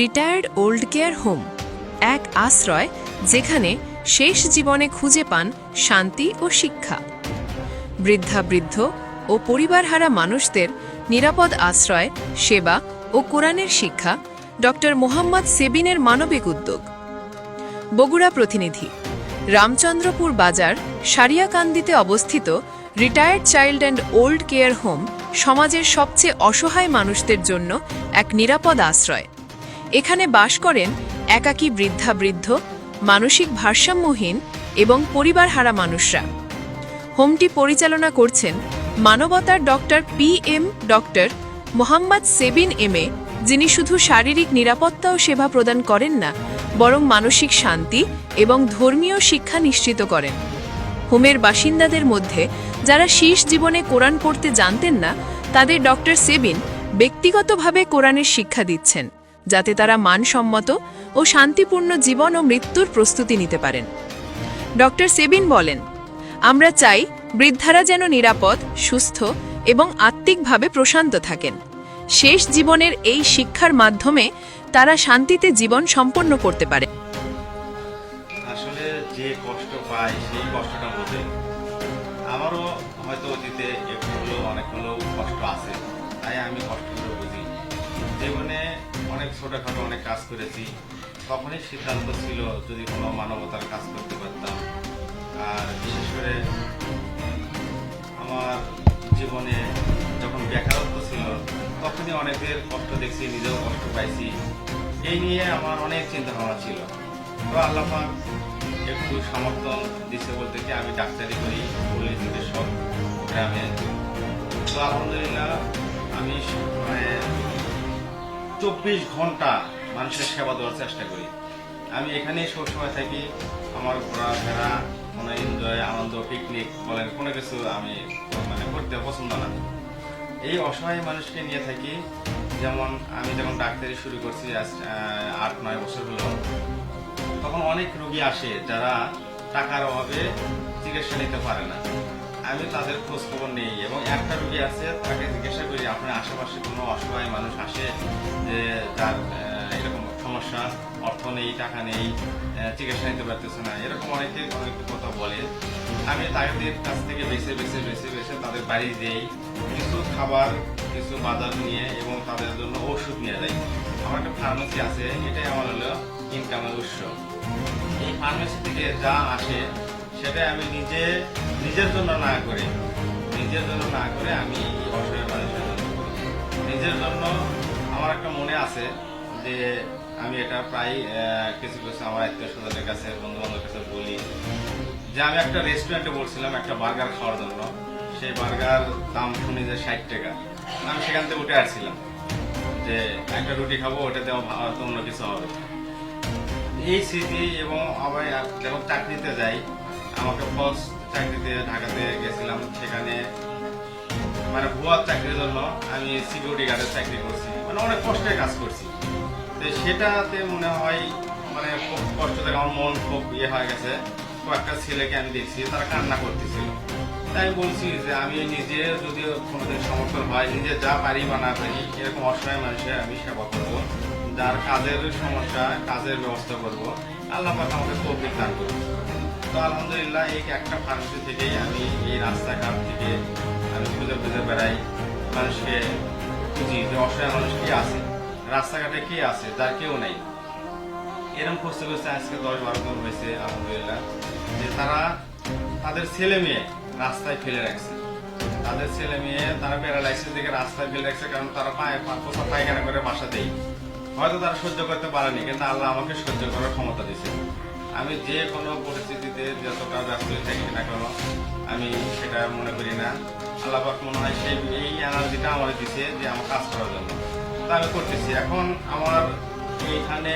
Retired old care home, এক আশ্রয় যেখানে শেষ জীবনে খুঁজে পান শান্তি ও শিক্ষা। বৃদ্ধা বৃদ্ধ ও পরিবারহারা মানুষদের নিরাপদ আশ্রয়, সেবা ও কোরআনের শিক্ষা ডক্টর মোহাম্মদ সেবিনের মানবিক উদ্যোগ। বগুড়া প্রতিনিধি, রামচন্দ্রপুর বাজার, সারিয়াকান্দিতে অবস্থিত retired child and old care home সমাজের সবচেয়ে অসহায় মানুষদের জন্য এক নিরাপদ আশ্রয়। এখানে বাস করেন একাকী বৃদ্ধা বৃদ্ধ, মানসিক ভারসাম্যহীন এবং পরিবারহারা মানুষরা। হোমটি পরিচালনা করছেন মানবতার doctor P M doctor Mohammad Sebin M A, যিনি শুধু শারীরিক নিরাপত্তা ও সেবা প্রদান করেন না, বরং মানসিক শান্তি এবং ধর্মীয় শিক্ষা নিশ্চিত করেন। হোমের বাসিন্দাদের মধ্যে যারা শীষ জীবনে কোরআন পড়তে জানতেন না, তাদের ডক্টর সেবিন ব্যক্তিগতভাবে কোরআনের শিক্ষা দিচ্ছেন। যাতে তারা মানসম্মত ও শান্তিপূর্ণ জীবন ও মৃত্যুর প্রস্তুতি নিতে পারেন। ডক্টর সেবিন বলেন, আমরা চাই বৃদ্ধারা যেন নিরাপদ, সুস্থ এবং আত্মিকভাবে প্রশান্ত থাকেন। শেষ জীবনের এই শিক্ষার মাধ্যমে তারা শান্তিতে জীবন সম্পন্ন করতে পারে। আসলে যে কষ্ট পায়, সেই কষ্টটা বোঝে। আমারও হয়তো অতীতে একটু হলেও কষ্ট আছে। তাই আমি কষ্টগুলো বুঝি জীবনে অনেক ছোটোখাটো অনেক কাজ করেছি। তখনই সিদ্ধান্ত ছিল যদি কোনো মানবতার কাজ করতে পারতাম। আর বিশেষ করে আমার জীবনে যখন বেকারত্ব ছিল, তখনই অনেকের কষ্ট দেখছি, নিজেও কষ্ট পাইছি। এই নিয়ে আমার অনেক চিন্তা ভাবনা ছিল। তো আল্লাহ একটু সমর্থন দিচ্ছে বলতে কি, আমি ডাক্তারি করি পল্লী চিকিৎসক গ্রামে। তো আলহামদুলিল্লাহ আমি চব্বিশ ঘণ্টা মানুষের সেবা দেওয়ার চেষ্টা করি। আমি এখানেই সবসময় থাকি। আমার ঘোরাফেরা, কোনো এনজয় আনন্দ পিকনিক বলেন, কোনো কিছু আমি মানে করতে পছন্দ না। এই অসহায় মানুষকে নিয়ে থাকি। যেমন আমি যখন ডাক্তারি শুরু করছি আট, নয় বছর হলো, তখন অনেক রোগী আসে যারা টাকার অভাবে চিকিৎসা নিতে পারে না। আমি তাদের খোঁজ খবর নেই এবং একটা রোগী আছে তাকে জিজ্ঞাসা করি আপনার আশেপাশে কোনো অসহায় মানুষ আসে যে আহ, এরকম সমস্যা? অর্থ নেই টাকা নেই চিকিৎসা নিতে পারতেছে না। এরকম অনেকে অনেক কথা বলে। আমি তাদের কাছ থেকে বেছে বেছে বেছে বেছে তাদের বাড়ি দেই। কিছু খাবার কিছু বাজার নিয়ে এবং তাদের জন্য ওষুধ নিয়ে যাই। আমার একটা ফার্মেসি আছে এটাই আমার হলো ইনকামের উৎস। এই ফার্মেসি থেকে যা আসে সেটা আমি নিজে, নিজের জন্য না করে, নিজের জন্য না করে আমি অসহায় মানুষের জন্য। নিজের জন্য আমার একটা মনে আছে যে আমি এটা প্রায় কিছু কিছু আমার আত্মীয় স্বজনের কাছে বন্ধু বান্ধবের কাছে বলি যে আমি একটা রেস্টুরেন্টে বলছিলাম একটা বার্গার খাওয়ার জন্য। সেই বার্গার দাম শুনি যে ষাট টাকা। আমি সেখান থেকে উঠে আসছিলাম যে একটা রুটি খাব ভালো হয়তো অন্য কিছু হবে। এই স্মৃতি এবং আবার যখন চাকরিতে যাই আমাকে ফার্স্ট চাকরিতে ঢাকাতে গেছিলাম। সেখানে মানে ভুয়ার চাকরির জন্য আমি সিকিউরিটি গার্ডের চাকরি করছি। মানে অনেক কষ্টে কাজ করছি। তো সেটাতে মনে হয় মানে খুব কষ্ট থেকে আমার মন খুব ইয়ে হয়ে গেছে। কয়েকটা ছেলেকে আমি দেখছি, তারা কান্না করতেছিল। তাই বলছি যে আমি নিজে যদি কোনোদিন সমর্থন হয়, নিজে যা পারি বা না পারি, এরকম অসহায় মানুষের আমি সেবা করব। যার কাজের সমস্যা, কাজের ব্যবস্থা করব। আল্লাহ আমাকে তৌফিক দান করব তো আলহামদুলিল্লাহ, এই একটা ফার্মেসি থেকেই আমি এই রাস্তাঘাট থেকে আমি খুঁজে খুঁজে বেড়াই। মানুষকে খুঁজি যে অসহায় মানুষ কি আছে, রাস্তাঘাটে কে আছে যার কেউ নেই। এরকম খুঁজতে খুঁজতে আজকে দশ বারো জন হয়েছে, আলহামদুলিল্লাহ, যে তারা তাদের ছেলে মেয়ে রাস্তায় ফেলে রাখছে। তাদের ছেলে মেয়ে, তারা প্যারালাইসিস দেখে রাস্তায় ফেলে রাখছে, কারণ তারা পায়ে পোষা পায়খানা করে বাসা দেয় হয়তো তারা সহ্য করতে পারেনি, কিন্তু আল্লাহ আমাকে সহ্য করার ক্ষমতা দিয়েছে। আমি যে কোনো পরিস্থিতিতে যতটা ব্যস্ত থাকি না কেন, আমি সেটা মনে করি না। আল্লাপাক মনে হয় সেই এই এনার্জিটা আমার দিছে যে আমার কাজ করার জন্য। তা আমি করতেছি। এখন আমার এইখানে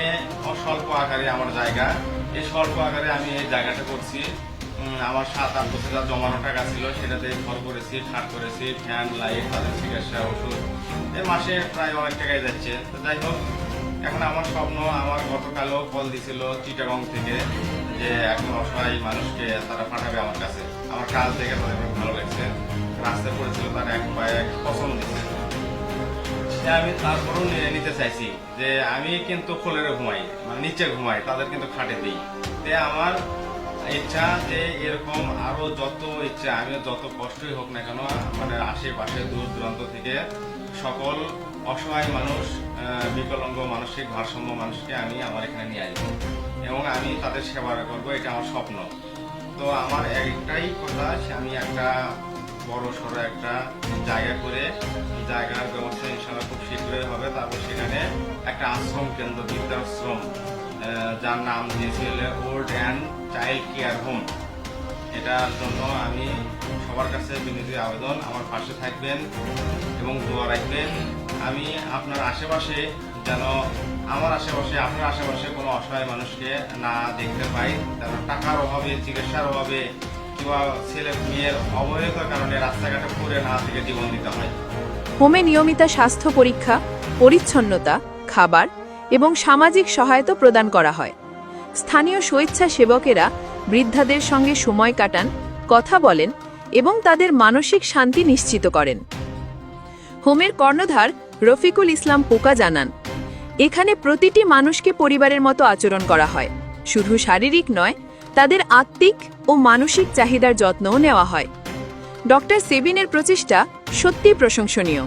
স্বল্প আকারে আমার জায়গা। এই স্বল্প আকারে আমি এই জায়গাটা করছি। আমার সাত আট বছর যা জমানো টাকা ছিল, সেটাতে ঘর করেছি, খাট করেছি ফ্যান লাইট তাদের চিকিৎসা, ওষুধ। এই মাসে প্রায় অনেক টাকাই যাচ্ছে। তো যাই হোক, এখন আমার স্বপ্ন, আমার গতকালও কল দিছিল চিটাগং থেকে। যে একজন অসহায় মানুষকে তারা পাঠাবে আমার কাছে। আমার কাজ দেখে তাদের খুব ভালো লাগছে। রাস্তায় পড়েছিল, তারা এক পায়ে পছন্দ দিচ্ছে আমি তারপরেও নিতে চাইছি যে আমি কিন্তু কোলেরে ঘুমাই মানে নিচে ঘুমাই, তাদের কিন্তু খাটে দিই। তে আমার ইচ্ছা যে এরকম আরও যত ইচ্ছা আমি যত কষ্টই হোক না কেন মানে আশেপাশে দূর দূরান্ত থেকে সকল অসহায় মানুষ বিকলাঙ্গ মানসিক ভারসাম্য মানুষকে আমি আমার এখানে নিয়ে আসব। এবং আমি তাদের সেবা করব, এটা আমার স্বপ্ন। তো আমার একটাই কথা আমি একটা বড় সড়ো একটা জায়গা করে জায়গার ব্যবস্থা ইনশাল্লাহ খুব শীঘ্রই হবে। তারপর সেখানে একটা আশ্রম কেন্দ্র, বৃদ্ধাশ্রম যার নাম দিয়েছিল old and child care home এটার জন্য আমি সবার কাছে বিনীত আবেদন, আমার পাশে থাকবেন এবং দোয়া রাখবেন। আমি আপনার আশেপাশে যেন আমার আশেপাশে, আপনার আশেপাশে কোনো অসহায় মানুষকে না দেখতে পাই। যেন টাকার অভাবে, চিকিৎসার অভাবে কিংবা ছেলে, মেয়ের অবহেলিতার কারণে রাস্তাঘাটে পড়ে না থেকে জীবন দিতে হয়। হোমে নিয়মিত স্বাস্থ্য পরীক্ষা, পরিচ্ছন্নতা, খাবার এবং সামাজিক সহায়তা প্রদান করা হয়। স্থানীয় স্বেচ্ছাসেবকেরা বৃদ্ধাদের সঙ্গে সময় কাটান, কথা বলেন এবং তাদের মানসিক শান্তি নিশ্চিত করেন। হোমের কর্ণধার রফিকুল ইসলাম পোকা জানান এখানে প্রতিটি মানুষকে পরিবারের মতো আচরণ করা হয়। শুধু শারীরিক নয়, তাদের আত্মিক ও মানসিক চাহিদার যত্নও নেওয়া হয়। ডক্টর সেবিনের প্রচেষ্টা সত্যি প্রশংসনীয়।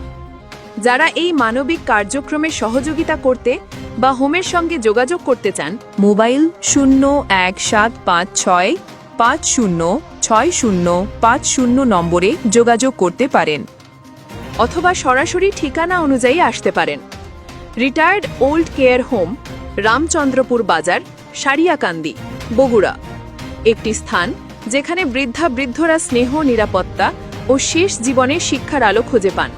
যারা এই মানবিক কার্যক্রমে সহযোগিতা করতে বা হোমের সঙ্গে যোগাযোগ করতে চান, মোবাইল শূন্য এক সাত পাঁচ ছয় পাঁচ শূন্য ছয় শূন্য পাঁচ শূন্য নম্বরে যোগাযোগ করতে পারেন। অথবা সরাসরি ঠিকানা অনুযায়ী আসতে পারেন। Retired old care home Ramchandrapur Bazar Sariakandi Bogura একটি স্থান যেখানে বৃদ্ধা বৃদ্ধরা স্নেহ, নিরাপত্তা ও শেষ জীবনে শিক্ষার আলো খুঁজে পান।